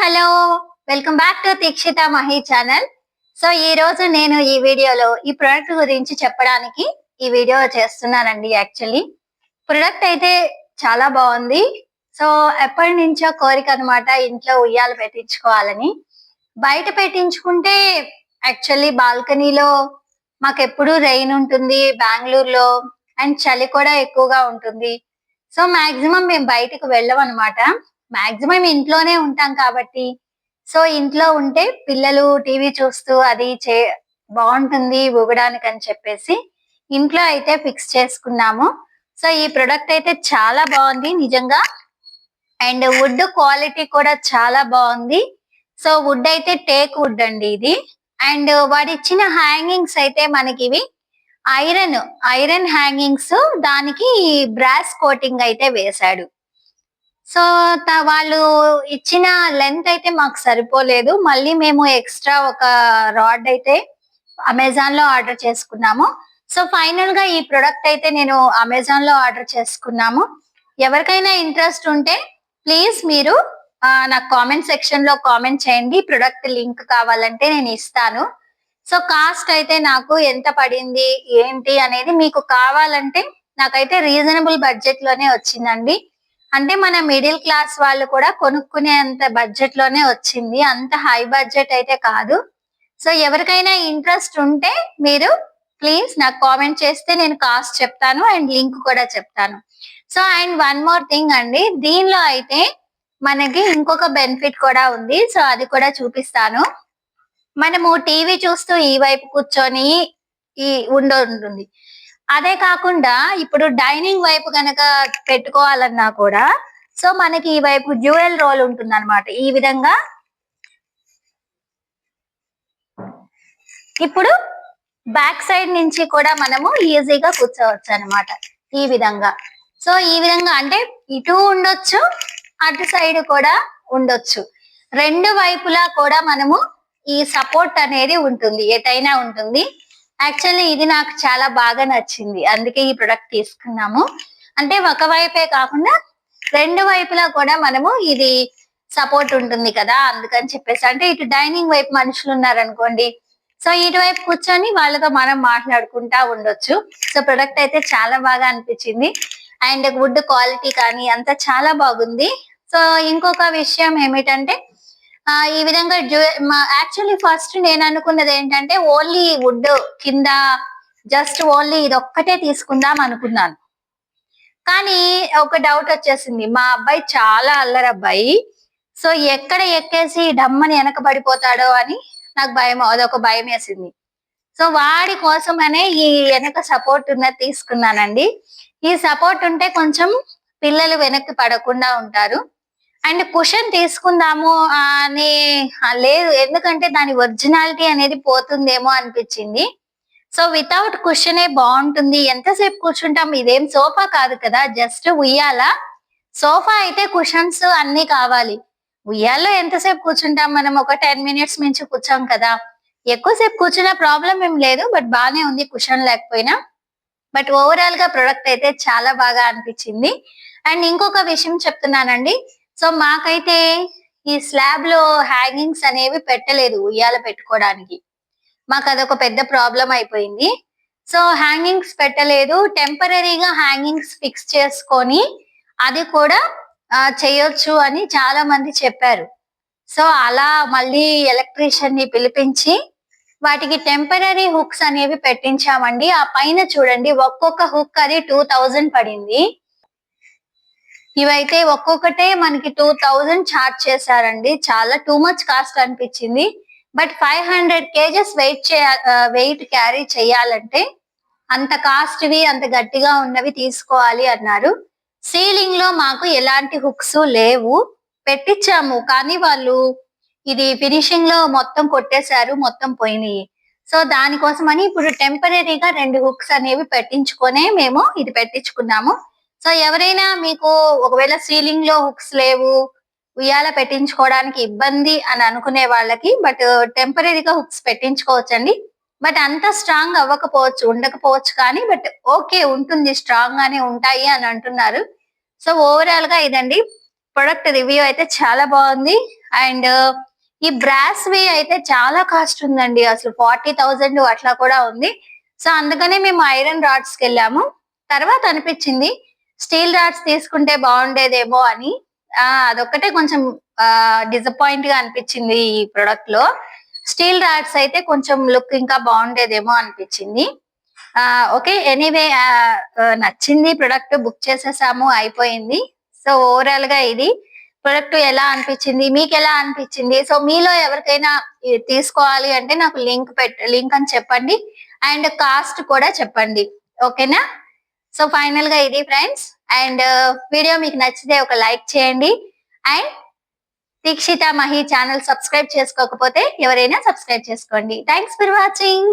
Hello welcome back to Dikshita Mahi channel. So ఈ రోజు నేను ఈ వీడియోలో ఈ ప్రొడక్ట్ గురించి చెప్పడానికి ఈ వీడియో చేస్తున్నానండి యాక్చువల్లీ. ప్రొడక్ట్ అయితే చాలా బాగుంది. సో ఎప్పటి నుంచో కోరిక అనమాట ఇంట్లో ఉయ్యాలు పెట్టించుకోవాలని. బయట పెట్టించుకుంటే యాక్చువల్లీ బాల్కనీలో మాకు ఎప్పుడు రెయిన్ ఉంటుంది బెంగళూరులో అండ్ చలి కూడా ఎక్కువగా ఉంటుంది. సో మాక్సిమం మేము బయటకు వెళ్ళం అనమాట మాక్సిమం ఇంట్లోనే ఉంటాం కాబట్టి. సో ఇంట్లో ఉంటే పిల్లలు టీవీ చూస్తూ అది చే బాగుంటుంది ఊగడానికి అని చెప్పేసి ఇంట్లో అయితే ఫిక్స్ చేసుకున్నాము. సో ఈ ప్రొడక్ట్ అయితే చాలా బాగుంది నిజంగా. అండ్ వుడ్ క్వాలిటీ కూడా చాలా బాగుంది. సో వుడ్ అయితే టేక్ వుడ్ అండి ఇది. అండ్ వాడు ఇచ్చిన హ్యాంగింగ్స్ అయితే మనకి ఇవి ఐరన్ ఐరన్ హ్యాంగింగ్స్ దానికి బ్రాస్ కోటింగ్ అయితే వేశాడు. సో త- వాళ్ళు ఇచ్చిన లెంత్ అయితే మాకు సరిపోలేదు. మళ్ళీ మేము ఎక్స్ట్రా ఒక రాడ్ అయితే అమెజాన్లో ఆర్డర్ చేసుకున్నాము. సో ఫైనల్గా ఈ ప్రొడక్ట్ అయితే నేను అమెజాన్లో ఆర్డర్ చేసుకున్నాము. ఎవరికైనా ఇంట్రెస్ట్ ఉంటే ప్లీజ్ మీరు నాకు కామెంట్ సెక్షన్లో కామెంట్ చేయండి. ప్రొడక్ట్ లింక్ కావాలంటే నేను ఇస్తాను. సో కాస్ట్ అయితే నాకు ఎంత పడింది ఏంటి అనేది మీకు కావాలంటే నాకైతే రీజనబుల్ బడ్జెట్లోనే వచ్చిందండి. అంటే మన మిడిల్ క్లాస్ వాళ్ళు కూడా కొనుక్కునేంత బడ్జెట్లోనే వచ్చింది. అంత హై బడ్జెట్ అయితే కాదు. సో ఎవరికైనా ఇంట్రెస్ట్ ఉంటే మీరు ప్లీజ్ నాకు కామెంట్ చేస్తే నేను కాస్ట్ చెప్తాను అండ్ లింక్ కూడా చెప్తాను. So and one more thing అండి. దీనిలో అయితే మనకి ఇంకొక బెనిఫిట్ కూడా ఉంది. సో అది కూడా చూపిస్తాను. మనము టీవీ చూస్తూ ఈ వైపు కూర్చొని ఈ ఉండ ఉంటుంది. అదే కాకుండా ఇప్పుడు డైనింగ్ వైపు కనుక పెట్టుకోవాలన్నా కూడా సో మనకి ఈ వైపు డ్యూయల్ రోల్ ఉంటుంది అనమాట ఈ విధంగా ఇప్పుడు బ్యాక్ సైడ్ నుంచి కూడా మనము ఈజీగా కూర్చోవచ్చు అన్నమాట ఈ విధంగా. సో ఈ విధంగా అంటే ఇటు ఉండొచ్చు అటు సైడ్ కూడా ఉండొచ్చు. రెండు వైపులా కూడా మనము ఈ సపోర్ట్ అనేది ఉంటుంది ఎటైనా ఉంటుంది. యాక్చువల్లీ ఇది నాకు చాలా బాగా నచ్చింది. అందుకే ఈ ప్రొడక్ట్ తీసుకున్నాము. అంటే ఒక వైపే కాకుండా రెండు వైపులా కూడా మనము ఇది సపోర్ట్ ఉంటుంది కదా అందుకని చెప్పేసి. అంటే ఇటు డైనింగ్ వైపు మనుషులు ఉన్నారనుకోండి. సో ఇటువైపు కూర్చొని వాళ్ళతో మనం మాట్లాడుకుంటా ఉండొచ్చు. సో ప్రొడక్ట్ అయితే చాలా బాగా అనిపించింది. అండ్ వుడ్ క్వాలిటీ కానీ అంతా చాలా బాగుంది. సో ఇంకొక విషయం ఏమిటంటే ఈ విధంగా యాక్చువల్లీ ఫస్ట్ నేను అనుకున్నది ఏంటంటే ఓన్లీ వుడ్ కింద జస్ట్ ఓన్లీ ఇది ఒక్కటే తీసుకుందాం అనుకున్నాను. కానీ ఒక డౌట్ వచ్చేసింది. మా అబ్బాయి చాలా అల్లరి అబ్బాయి సో ఎక్కడ ఎక్కేసి డమ్మని వెనక పడిపోతాడో అని నాకు భయం అదొక భయం వేసింది. సో వాడి కోసమనే ఈ వెనక సపోర్ట్ ఉన్నది తీసుకున్నానండి. ఈ సపోర్ట్ ఉంటే కొంచెం పిల్లలు వెనక్కి పడకుండా ఉంటారు. అండ్ కుషన్ తీసుకుందాము అని లేదు. ఎందుకంటే దాని ఒరిజినాలిటీ అనేది పోతుందేమో అనిపించింది. సో వితౌట్ కుషనే బాగుంటుంది. ఎంతసేపు కూర్చుంటాం? ఇదేం సోఫా కాదు కదా. జస్ట్ ఉయ్యాల. సోఫా అయితే కుషన్స్ అన్ని కావాలి. ఉయ్యాల్లో ఎంతసేపు కూర్చుంటాం? మనం ఒక టెన్ మినిట్స్ మించి కూర్చోం కదా. ఎక్కువసేపు కూర్చున్న ప్రాబ్లం ఏం లేదు బట్ బాగానే ఉంది కుషన్ లేకపోయినా. బట్ ఓవరాల్గా ప్రొడక్ట్ అయితే చాలా బాగా అనిపించింది. అండ్ ఇంకొక విషయం చెప్తున్నానండి. సో మాకైతే ఈ స్లాబ్లో హ్యాంగింగ్స్ అనేవి పెట్టలేదు ఉయ్యాల పెట్టుకోవడానికి మాకు అదొక పెద్ద ప్రాబ్లం అయిపోయింది. సో హ్యాంగింగ్స్ పెట్టలేదు. టెంపరీగా హ్యాంగింగ్స్ ఫిక్స్ చేసుకొని అది కూడా చేయొచ్చు అని చాలా మంది చెప్పారు. సో అలా మళ్ళీ ఎలక్ట్రీషియన్ని పిలిపించి వాటికి టెంపరీ హుక్స్ అనేవి పెట్టించామండి. ఆ పైన చూడండి ఒక్కొక్క హుక్ అది టూ థౌజండ్ పడింది. ఇవైతే ఒక్కొక్కటే మనకి టూ థౌజండ్ చార్జ్ చేశారండి. చాలా టూ మచ్ కాస్ట్ అనిపించింది. But five hundred kgs weight చే వెయిట్ క్యారీ చేయాలంటే అంత కాస్ట్ వి అంత గట్టిగా ఉన్నవి తీసుకోవాలి అన్నారు. సీలింగ్లో మాకు ఎలాంటి హుక్స్ లేవు. పెట్టించాము. కానీ వాళ్ళు ఇది ఫినిషింగ్లో మొత్తం కొట్టేశారు మొత్తం పోయినాయి. సో దానికోసమని ఇప్పుడు టెంపరీగా రెండు హుక్స్ అనేవి పెట్టించుకొనే మేము ఇది పెట్టించుకున్నాము. సో ఎవరైనా మీకు ఒకవేళ సీలింగ్లో హుక్స్ లేవు ఉయ్యాల పెట్టించుకోవడానికి ఇబ్బంది అని అనుకునే వాళ్ళకి బట్ టెంపరీగా హుక్స్ పెట్టించుకోవచ్చండి. బట్ అంత స్ట్రాంగ్ అవ్వకపోవచ్చు ఉండకపోవచ్చు కానీ బట్ ఓకే ఉంటుంది స్ట్రాంగ్ గానే ఉంటాయి అని అంటున్నారు. సో ఓవరాల్గా ఇదండి. ప్రొడక్ట్ రివ్యూ అయితే చాలా బాగుంది. అండ్ ఈ బ్రాస్ వే అయితే చాలా కాస్ట్ ఉందండి. అసలు ఫార్టీ థౌజండ్ అట్లా కూడా ఉంది. సో అందుకనే మేము ఐరన్ రాడ్స్కి వెళ్ళాము. తర్వాత అనిపించింది స్టీల్ రాడ్స్ తీసుకుంటే బాగుండేదేమో అని ఆ అదొక్కటే కొంచెం డిసప్పాయింట్గా అనిపించింది ఈ ప్రొడక్ట్లో. స్టీల్ రాడ్స్ అయితే కొంచెం లుక్ ఇంకా బాగుండేదేమో అనిపించింది. ఆ ఓకే ఎనీవే నచ్చింది ప్రొడక్ట్ బుక్ చేసేసాము అయిపోయింది. సో ఓవరాల్గా ఇది ప్రొడక్ట్ ఎలా అనిపించింది మీకు ఎలా అనిపించింది? సో మీలో ఎవరికైనా తీసుకోవాలి అంటే నాకు లింక్ పెట్ లింక్ అని చెప్పండి. అండ్ కాస్ట్ కూడా చెప్పండి. ఓకేనా? సో ఫైనల్గా ఇది ఫ్రెండ్స్ అండ్ వీడియో మీకు నచ్చితే ఒక లైక్ చేయండి. And Dikshita Mahi channel subscribe చేసుకోకపోతే ఎవరైనా సబ్స్క్రైబ్ చేసుకోండి. Thanks for watching